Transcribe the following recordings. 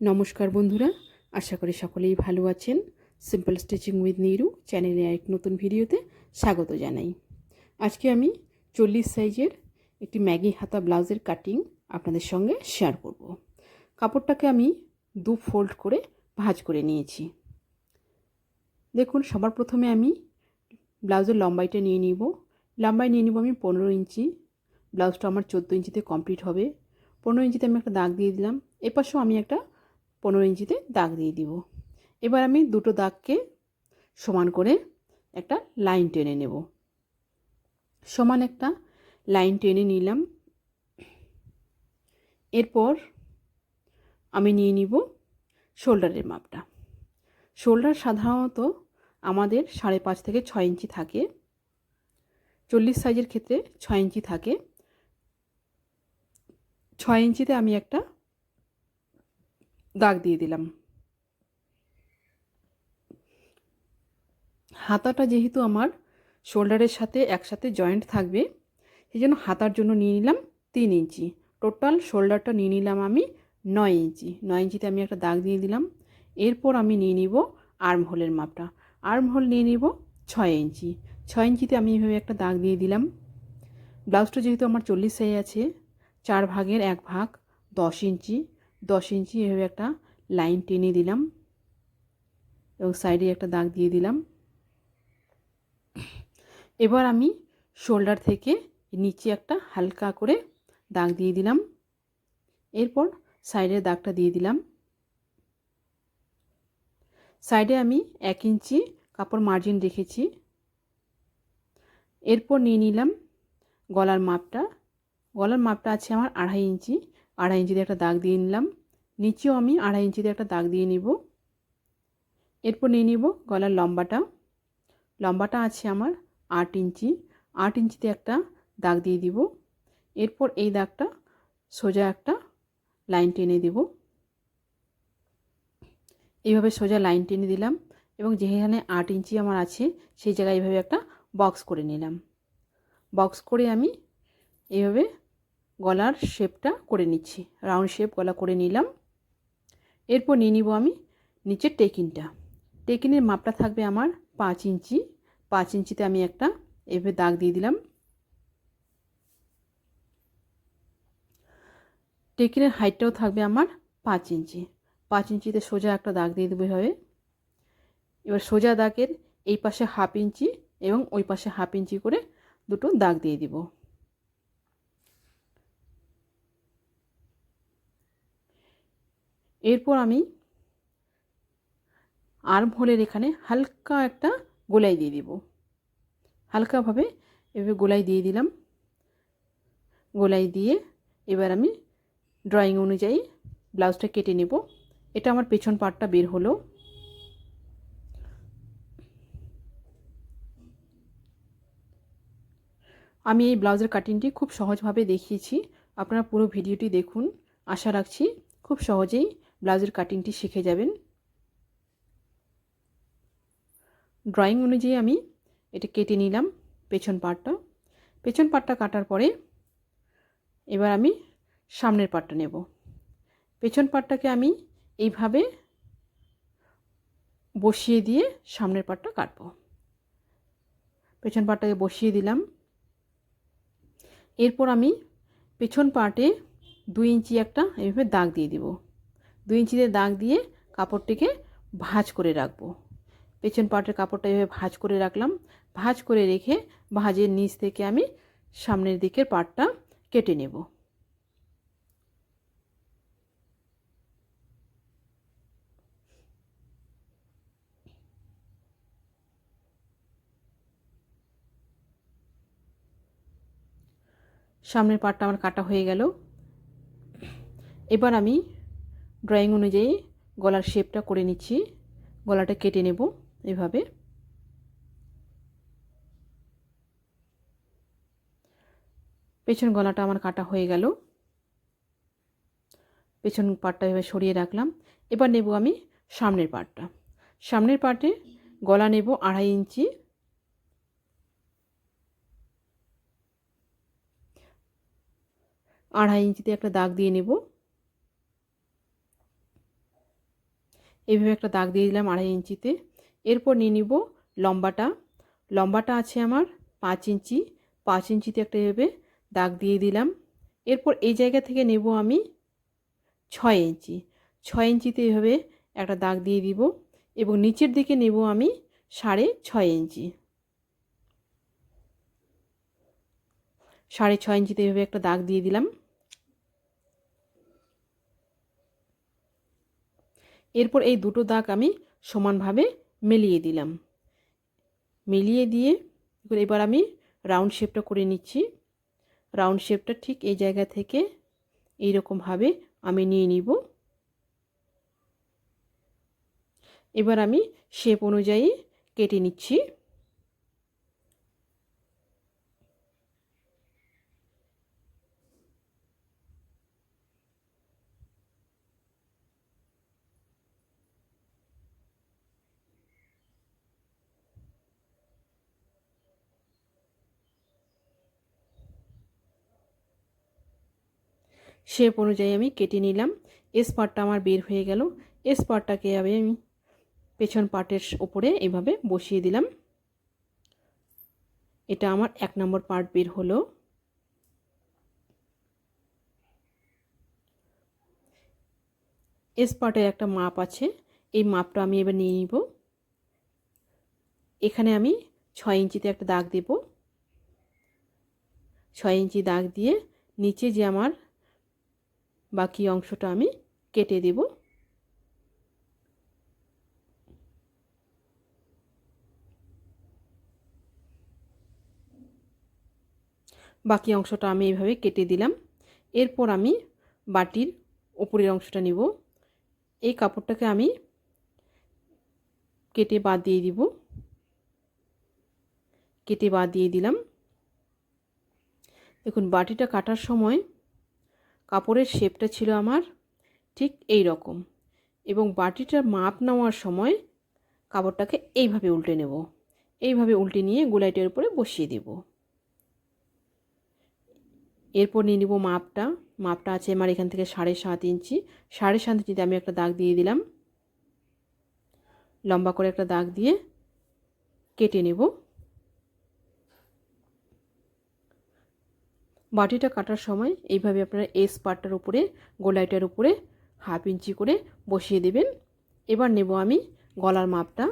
নমস্কার বন্ধুরা, আশা করি সকলেই ভালো আছেন। সিম্পল স্টিচিং উইথ নিরু চ্যানেলে এক নতুন ভিডিওতে স্বাগত জানাই। আজকে আমি চল্লিশ সাইজের একটি ম্যাগি হাতা ব্লাউজের কাটিং আপনাদের সঙ্গে শেয়ার করব। কাপড়টাকে আমি দু ফোল্ড করে ভাঁজ করে নিয়েছি। দেখুন, সবার প্রথমে আমি ব্লাউজের লম্বাইটা নিয়ে নিব। লম্বাই নিয়ে নিব আমি পনেরো ইঞ্চি। ব্লাউজটা আমার চোদ্দ ইঞ্চিতে কমপ্লিট হবে। পনেরো ইঞ্চিতে আমি একটা দাগ দিয়ে দিলাম। এপাশেও আমি একটা পনেরো ইঞ্চিতে দাগ দিয়ে দিব। এবার আমি দুটো দাগকে সমান করে একটা লাইন টেনে নেব। সমান একটা লাইন টেনে নিলাম। এরপর আমি নিয়ে নিব শোল্ডারের মাপটা। শোল্ডার সাধারণত আমাদের সাড়ে পাঁচ থেকে ছয় ইঞ্চি থাকে। চল্লিশ সাইজের ক্ষেত্রে ছয় ইঞ্চি থাকে। ছয় ইঞ্চিতে আমি একটা দাগ দিয়ে দিলাম। হাতাটা যেহেতু আমার শোল্ডারের সাথে একসাথে জয়েন্ট থাকবে সেই জন্য হাতার জন্য নিয়ে নিলাম তিন ইঞ্চি। টোটাল শোল্ডারটা নিয়ে নিলাম আমি নয় ইঞ্চি। নয় ইঞ্চিতে আমি একটা দাগ দিয়ে দিলাম। এরপর আমি নিয়ে নিব আর্ম হোলের মাপটা। আর্ম হোল নিয়ে নিব ছয় ইঞ্চি। ছয় ইঞ্চিতে আমি এইভাবে একটা দাগ দিয়ে দিলাম। ব্লাউজটা যেহেতু আমার চল্লিশ সাইজ আছে, চার ভাগের এক ভাগ দশ ইঞ্চি। দশ ইঞ্চি এভাবে একটা লাইন টেনে দিলাম এবং সাইডে একটা দাগ দিয়ে দিলাম। এবার আমি শোল্ডার থেকে নিচে একটা হালকা করে দাগ দিয়ে দিলাম। এরপর সাইডের দাগটা দিয়ে দিলাম। সাইডে আমি এক ইঞ্চি কাপড় মার্জিন রেখেছি। এরপর নিয়ে নিলাম গলার মাপটা। গলার মাপটা আছে আমার আড়াই ইঞ্চি। আড়াই ইঞ্চিতে একটা দাগ দিয়ে নিলাম। নিচেও আমি আড়াই ইঞ্চিতে একটা দাগ দিয়ে নিব। এরপর নিয়ে নিব গলার লম্বাটা। লম্বাটা আছে আমার আট ইঞ্চি। আট ইঞ্চিতে একটা দাগ দিয়ে দিব। এরপর এই দাগটা সোজা একটা লাইন টেনে দিব। এইভাবে সোজা লাইন টেনে দিলাম এবং যেখানে আট ইঞ্চি আমার আছে, সেই জায়গায় এইভাবে একটা বক্স করে নিলাম। বক্স করে আমি এইভাবে গলার শেপটা করে নিচ্ছি। রাউন্ড শেপ গলা করে নিলাম। এরপর নিয়ে নিব আমি নিচের টেকিনটা। টেকিনের মাপটা থাকবে আমার পাঁচ ইঞ্চি। পাঁচ ইঞ্চিতে আমি একটা এভাবে দাগ দিয়ে দিলাম। টেকিনের হাইটটাও থাকবে আমার পাঁচ ইঞ্চি। পাঁচ ইঞ্চিতে সোজা একটা দাগ দিয়ে দেবো এভাবে এবার সোজা দাগের এই পাশে হাফ ইঞ্চি এবং ওই পাশে হাফ ইঞ্চি করে দুটো দাগ দিয়ে দিব। এরপর আমি আর্ম হোলের এখানে হালকা একটা গোলাই দিয়ে দিব। হালকাভাবে এভাবে গোলাই দিয়ে দিলাম। গোলাই দিয়ে এবার আমি ড্রয়িং অনুযায়ী ব্লাউজটা কেটে নেব। এটা আমার পেছন পাটটা বের হলো। আমি এই ব্লাউজের কাটিংটি খুব সহজভাবে দেখিয়েছি। আপনারা পুরো ভিডিওটি দেখুন। আশা রাখছি খুব সহজেই ব্লাউজের কাটিংটি শিখে যাবেন। ড্রয়িং অনুযায়ী আমি এটা কেটে নিলাম পেছন পাটটা পেছন পাটটা কাটার পরে এবার আমি সামনের পাটটা নেব। পেছন পাটটাকে আমি এইভাবে বসিয়ে দিয়ে সামনের পাটটা কাটবো। পেছন পাটটাকে বসিয়ে দিলাম। এরপর আমি পেছন পাটে দুই ইঞ্চি একটা এইভাবে দাগ দিয়ে দিব। দুই ইঞ্চিতে দাগ দিয়ে কাপড়টিকে ভাঁজ করে রাখব। পেছন পাটের কাপড়টা এভাবে ভাঁজ করে রাখলাম। ভাঁজ করে রেখে ভাঁজের নিচ থেকে আমি সামনের দিকের পাটটা কেটে নেব। সামনের পাটটা আমার কাটা হয়ে গেল। এবার আমি ড্রয়িং অনুযায়ী গলার শেপটা করে নিচ্ছি। গলাটা কেটে নেব এভাবে। পেছন গলাটা আমার কাটা হয়ে গেল। পেছন পাটটা এভাবে সরিয়ে রাখলাম। এবার নেব আমি সামনের পাটটা। সামনের পাটে গলা নেব আড়াই ইঞ্চি। আড়াই ইঞ্চিতে একটা দাগ দিয়ে নেব। এইভাবে একটা দাগ দিয়ে দিলাম আড়াই ইঞ্চিতে। এরপর নিয়ে নিব লম্বাটা। লম্বাটা আছে আমার পাঁচ ইঞ্চি। পাঁচ ইঞ্চিতে একটা এভাবে দাগ দিয়ে দিলাম। এরপর এই জায়গা থেকে নেব আমি ছয় ইঞ্চি। ছয় ইঞ্চিতে এভাবে একটা দাগ দিয়ে দিব এবং নিচের দিকে নেব আমি সাড়ে ছয় ইঞ্চি। সাড়ে ছয় ইঞ্চিতে এভাবে একটা দাগ দিয়ে দিলাম। এরপর এই দুটো দাগ আমি সমানভাবে মেলিয়ে দিলাম। মিলিয়ে দিয়ে এবার আমি রাউন্ড শেপটা করে নিচ্ছি। রাউন্ড শেপটা ঠিক এই জায়গা থেকে এইরকমভাবে আমি নিয়ে নিব। এবার আমি শেপ অনুযায়ী কেটে নিচ্ছি। শেপ অনুযায়ী আমি কেটে নিলাম। এস পার্টটা আমার বের হয়ে গেল। এস পার্টটাকে আমি পেছন পার্টের ওপরে এভাবে বসিয়ে দিলাম। এটা আমার এক নম্বর পার্ট বের হলো। এস একটা মাপ আছে। এই মাপটা আমি এবার নিয়ে নিব। এখানে আমি ছয় ইঞ্চিতে একটা দাগ দেব। ছয় ইঞ্চি দাগ দিয়ে নিচে যে আমার বাকি অংশটা আমি কেটে দেব। বাকি অংশটা আমি এইভাবে কেটে দিলাম। এরপর আমি বাটির উপরের অংশটা নিব। এই কাপড়টাকে আমি কেটে বাদ দিয়ে দিব। কেটে বাদ দিয়ে দিলাম। দেখুন, বাটিটা কাটার সময় কাপড়ের শেপটা ছিল আমার ঠিক এই রকম। এবং বাটিটার মাপ নেওয়ার সময় কাপড়টাকে এইভাবে উল্টে নেব। এইভাবে উল্টে নিয়ে গোলাইটের উপরে বসিয়ে দেব। এরপর নিয়ে নিব মাপটা। মাপটা আছে আমার এখান থেকে সাড়ে সাত ইঞ্চি। সাড়ে সাত ইঞ্চিতে আমি একটা দাগ দিয়ে দিলাম। লম্বা করে একটা দাগ দিয়ে কেটে নেব। বাটিটা কাটার সময় এইভাবে আপনারা এস পার্টটার উপরে, গোলাইটার উপরে হাফ ইঞ্চি করে বসিয়ে দেবেন। এবার নেব আমি গলার মাপটা।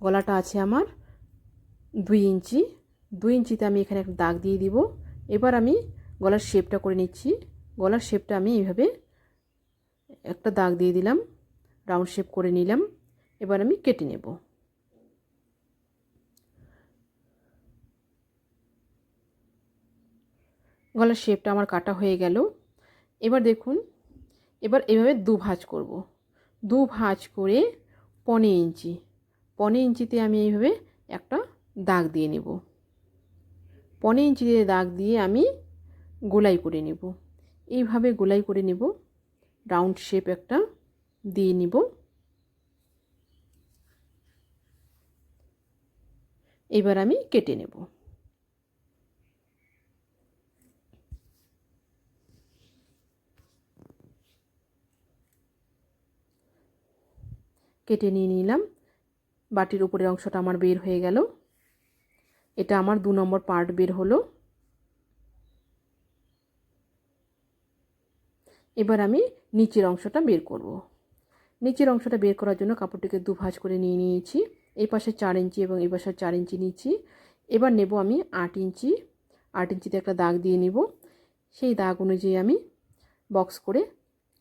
গলাটা আছে আমার দুই ইঞ্চি। দুই ইঞ্চিতে আমি এখানে একটা দাগ দিয়ে দিব। এবার আমি গলার শেপটা করে নিচ্ছি। গলার শেপটা আমি এইভাবে একটা দাগ দিয়ে দিলাম। রাউন্ড শেপ করে নিলাম। এবার আমি কেটে নেব। গলার শেপটা আমার কাটা হয়ে গেল। এবার দেখুন, এবার এভাবে দু ভাঁজ করব। দু ভাঁজ করে পনে ইঞ্চি। পনে ইঞ্চিতে আমি এইভাবে একটা দাগ দিয়ে নেব। পনে ইঞ্চিতে দাগ দিয়ে আমি গোলাই করে নেব। এইভাবে গোলাই করে নেব। রাউন্ড শেপ একটা দিয়ে নিব। এবার আমি কেটে নেব। কেটে নিয়ে নিলাম। বাটির উপরের অংশটা আমার বের হয়ে গেল। এটা আমার দু নম্বর পার্ট বের হলো। এবার আমি নিচের অংশটা বের করব। নিচের অংশটা বের করার জন্য কাপড়টিকে দু ভাঁজ করে নিয়ে নিয়েছি। এই পাশে চার ইঞ্চি এবং এই পাশে চার ইঞ্চি নিচ্ছি। এবার নেব আমি আট ইঞ্চি। আট ইঞ্চিতে একটা দাগ দিয়ে নিব। সেই দাগ অনুযায়ী আমি বক্স করে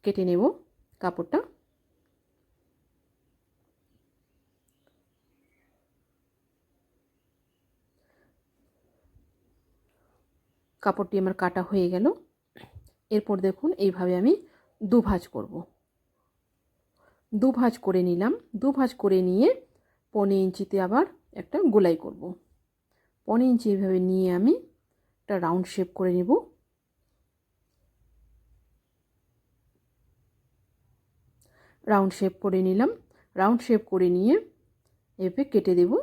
কেটে নেব কাপড়টা। কাপড়টি আমার কাটা হয়ে গেল। এরপর দেখুন এইভাবে আমি দু ভাঁজ করব। দু ভাঁজ করে নিলাম। দু ভাঁজ করে নিয়ে পনে ইঞ্চিতে আবার একটা গোলাই করব। পনে ইঞ্চি এইভাবে নিয়ে আমি একটা রাউন্ড শেপ করে নেব। রাউন্ড শেপ করে নিলাম। রাউন্ড শেপ করে নিয়ে এভাবে কেটে দেবো।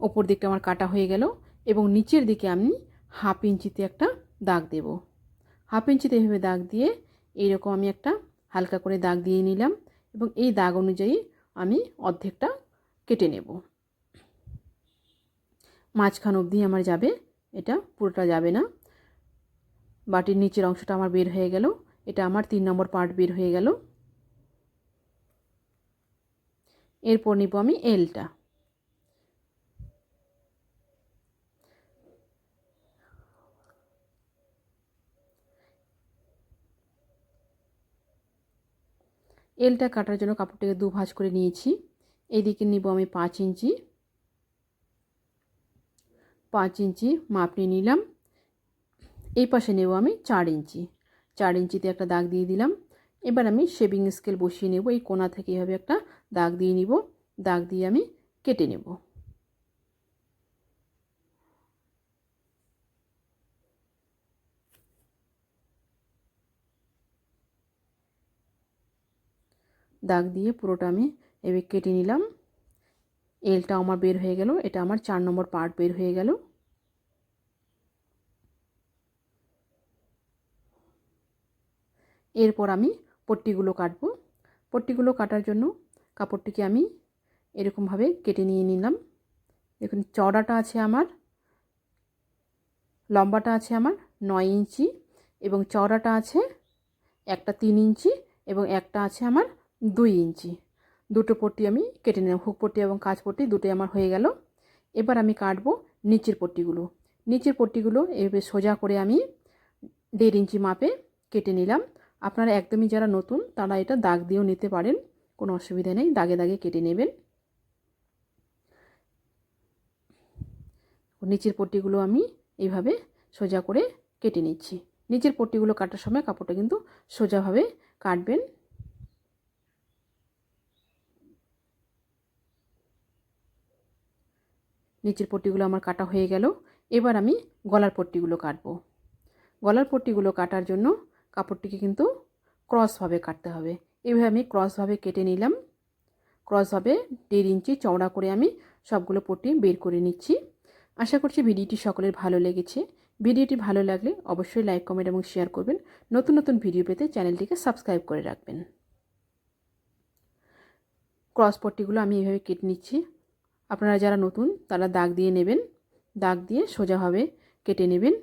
ওপর দিকটা আমার কাটা হয়ে গেল এবং নিচের দিকে আমি হাফ ইঞ্চিতে একটা দাগ দেব। হাফ ইঞ্চিতে এভাবে দাগ দিয়ে এইরকম আমি একটা হালকা করে দাগ দিয়ে নিলাম এবং এই দাগ অনুযায়ী আমি অর্ধেকটা কেটে নেব। মাঝখান অবধি আমার যাবে, এটা পুরোটা যাবে না। বাটির নিচের অংশটা আমার বের হয়ে গেল, এটা আমার তিন নম্বর পার্ট বের হয়ে গেল। এরপর নিব আমি এলটা এলটা কাটার জন্য কাপড়টাকে দু ভাঁজ করে নিয়েছি। এদিকে নিব আমি পাঁচ ইঞ্চি। পাঁচ ইঞ্চি মাপ নিয়ে নিলাম। এই পাশে নেব আমি চার ইঞ্চি। চার ইঞ্চিতে একটা দাগ দিয়ে দিলাম। এবার আমি শেভিং স্কেল বসিয়ে নেব। এই কোনা থেকে এভাবে একটা দাগ দিয়ে নিব। দাগ দিয়ে আমি কেটে নেব। দাগ দিয়ে পুরোটা আমি এবার কেটে নিলাম। এলটা আমার বের হয়ে গেল, এটা আমার চার নম্বর পার্ট বের হয়ে গেল। এরপর আমি পট্টিগুলো কাটবো। পট্টিগুলো কাটার জন্য কাপড়টিকে আমি এরকমভাবে কেটে নিয়ে নিলাম। দেখুন চড়াটা আছে আমার, লম্বাটা আছে আমার নয় ইঞ্চি এবং চওড়াটা আছে একটা তিন ইঞ্চি এবং একটা আছে আমার দুই ইঞ্চি। দুটো পট্টি আমি কেটে নিলাম, হুক পট্টি এবং কাজ পট্টি দুটোই আমার হয়ে গেল। এবার আমি কাটবো নিচের পট্টিগুলো। নিচের পট্টিগুলো এভাবে সোজা করে আমি দেড় ইঞ্চি মাপে কেটে নিলাম। আপনারা একদমই যারা নতুন, তারা এটা দাগ দিয়েও নিতে পারেন, কোনো অসুবিধা নেই, দাগে দাগে কেটে নেবেন। নিচের পট্টিগুলো আমি এইভাবে সোজা করে কেটে নিচ্ছি। নিচের পট্টিগুলো কাটার সময় কাপড়টা কিন্তু সোজাভাবে কাটবেন। নিচের পট্টিগুলো আমার কাটা হয়ে গেল। এবার আমি গলার পট্টিগুলো কাটবো। গলার পট্টিগুলো কাটার জন্য কাপড়টিকে কিন্তু ক্রসভাবে কাটতে হবে। এইভাবে আমি ক্রসভাবে কেটে নিলাম। ক্রসভাবে দেড় ইঞ্চি চওড়া করে আমি সবগুলো পট্টি বের করে নিচ্ছি। আশা করছি ভিডিওটি সকলের ভালো লেগেছে। ভিডিওটি ভালো লাগলে অবশ্যই লাইক, কমেন্ট এবং শেয়ার করবেন। নতুন নতুন ভিডিও পেতে চ্যানেলটিকে সাবস্ক্রাইব করে রাখবেন। ক্রস পট্টিগুলো আমি এভাবে কেটে নিচ্ছি। আপনারা যারা নতুন, তারা দাগ দিয়ে নেবেন। দাগ দিয়ে সোজাভাবে কেটে নেবেন।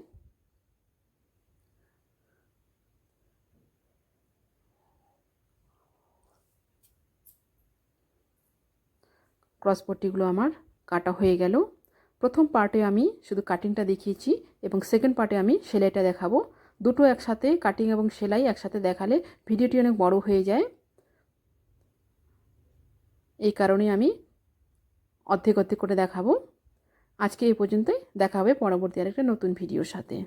ক্রস পট্টিগুলো আমার কাটা হয়ে গেল। প্রথম পার্টে আমি শুধু কাটিংটা দেখিয়েছি এবং সেকেন্ড পার্টে আমি সেলাইটা দেখাবো। দুটো একসাথে কাটিং এবং সেলাই একসাথে দেখালে ভিডিওটি অনেক বড় হয়ে যায়। এই কারণে আমি অর্ধেক অর্ধেক করে দেখাবো। আজকে এই পর্যন্তই। দেখা হবে পরবর্তী আরেকটা নতুন ভিডিওর সাথে।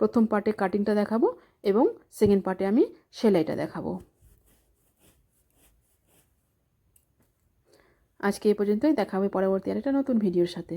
প্রথম পার্টে কাটিংটা দেখাবো এবং সেকেন্ড পার্টে আমি সেলাইটা দেখাবো। আজকে এই পর্যন্তই। দেখা হবে পরবর্তী আরেকটা নতুন ভিডিওর সাথে।